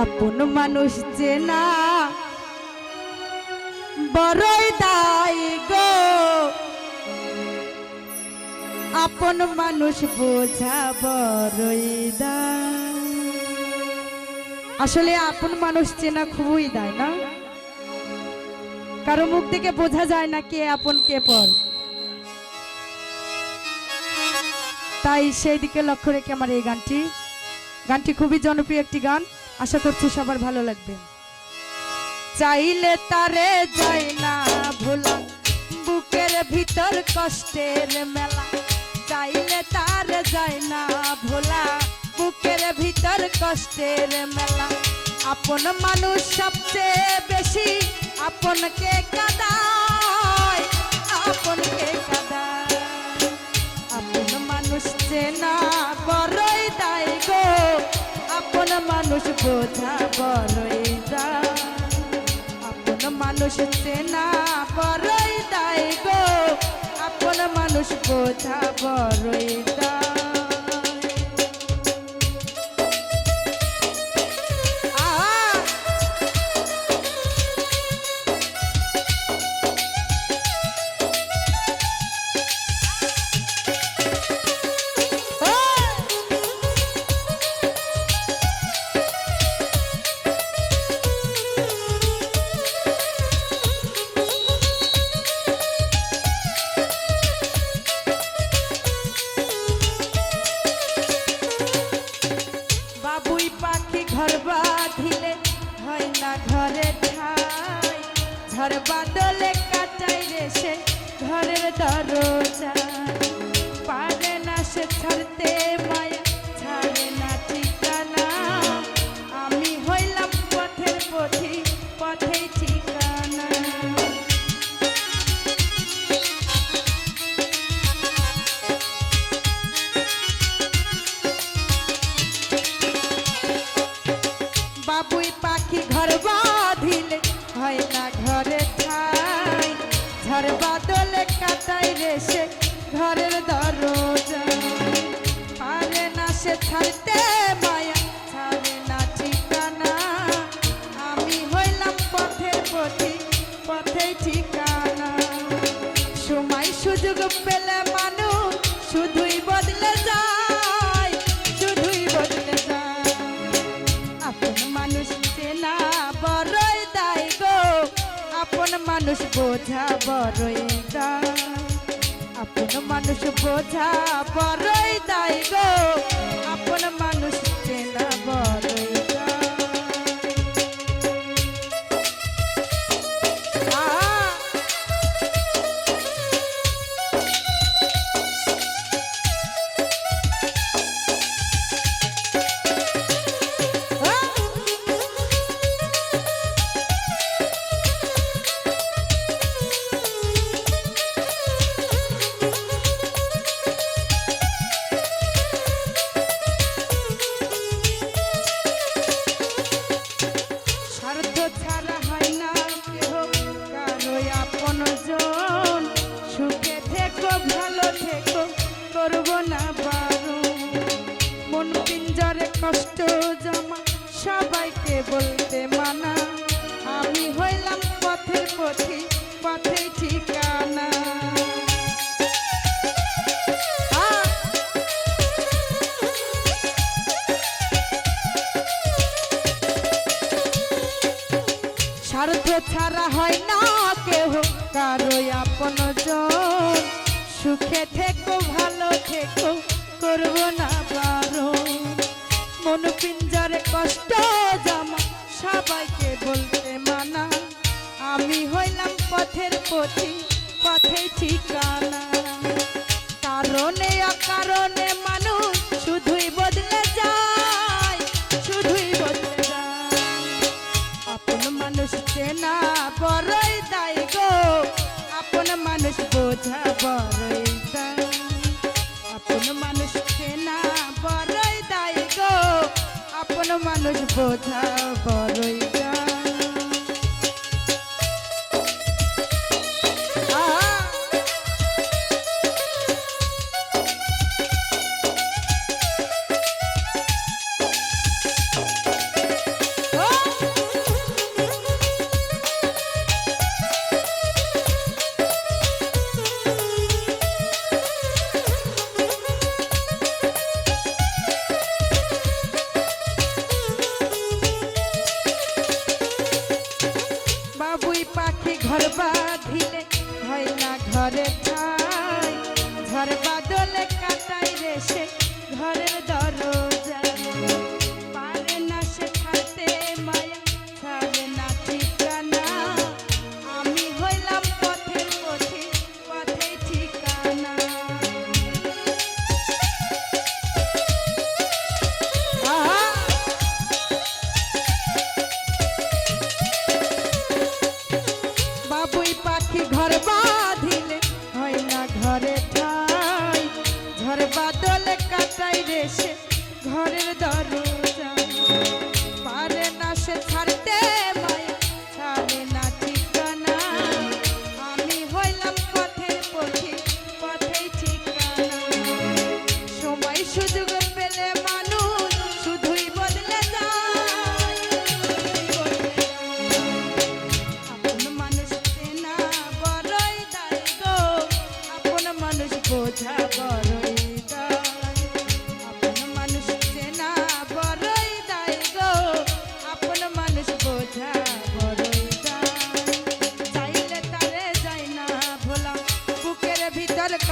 আপন মানুষ চেনা বড়ই দায় গো। আপন মানুষ বোঝা বড়ই আসলে আপন মানুষ চেনা খুবই দায় না? কারও মুখ থেকে বোঝা যায় না কে আপন, কে পর। তাই সেই দিকে লক্ষ্য রেখে আমার এই গানটি। গানটি খুবই জনপ্রিয় একটি গান। আশা করছি সবার ভালো লাগবে। চাইলে তারে যায় না ভোলা, বুকের ভিতর কষ্টের মেলা। চাইলে তার যায় না ভোলা, বুকের ভিতর কষ্টের মেলা। আপন মানুষ সবচেয়ে বেশি আপনকে কাদায় আপনকে কাদায়। আপন মানুষ চেনা বড়ই দায়। মানুষ বোঝা বড়ই আপন মানুষ চেনা বড়ই দায় গো। আপন মানুষ বোঝা বড়ই দায় ঘর বাঁধিলে হয় না ঘরে ঠাই। ঝড় বাদলে কাটাই রে সে ঘরের দরজা পারে না সে ছাড়তে মানুষ বোঝা বড়ই দায়। আপন মানুষ বোঝা বড়ই দায় গো বলতে মানা। আমি হইলাম পথের পথি, পথেই ঠিকানা! স্বার্থ ছাড়া হয় না কেহ কারও আপন সুখে থেকো, ভালো থেকো, করব না পারো মন পিঞ্জরে কষ্ট জমা, সবাইকে বলতে মানা। আমি হইলাম পথের পথি পথে ঠিকানা। কারণে অকারণে মানুষ শুধুই বদলে যায়, শুধুই বদলে যায়। আপন মানুষ চেনা বড়ই দায় গো, আপন মানুষ বোঝা বড়ই মানুষ বোঝা বড়ই বাঁধিলে হয় না ঘরে ঠাই। ঝড় বাদলে কাটাই রে সে ঘরের দরজা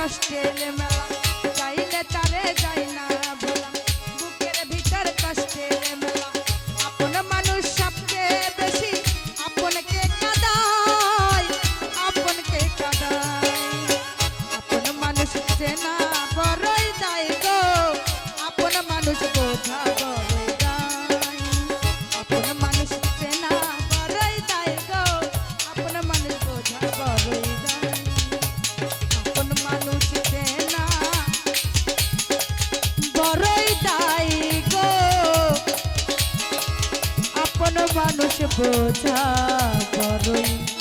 কষ্টের মেলা। মানুষ বোঝা বড়ই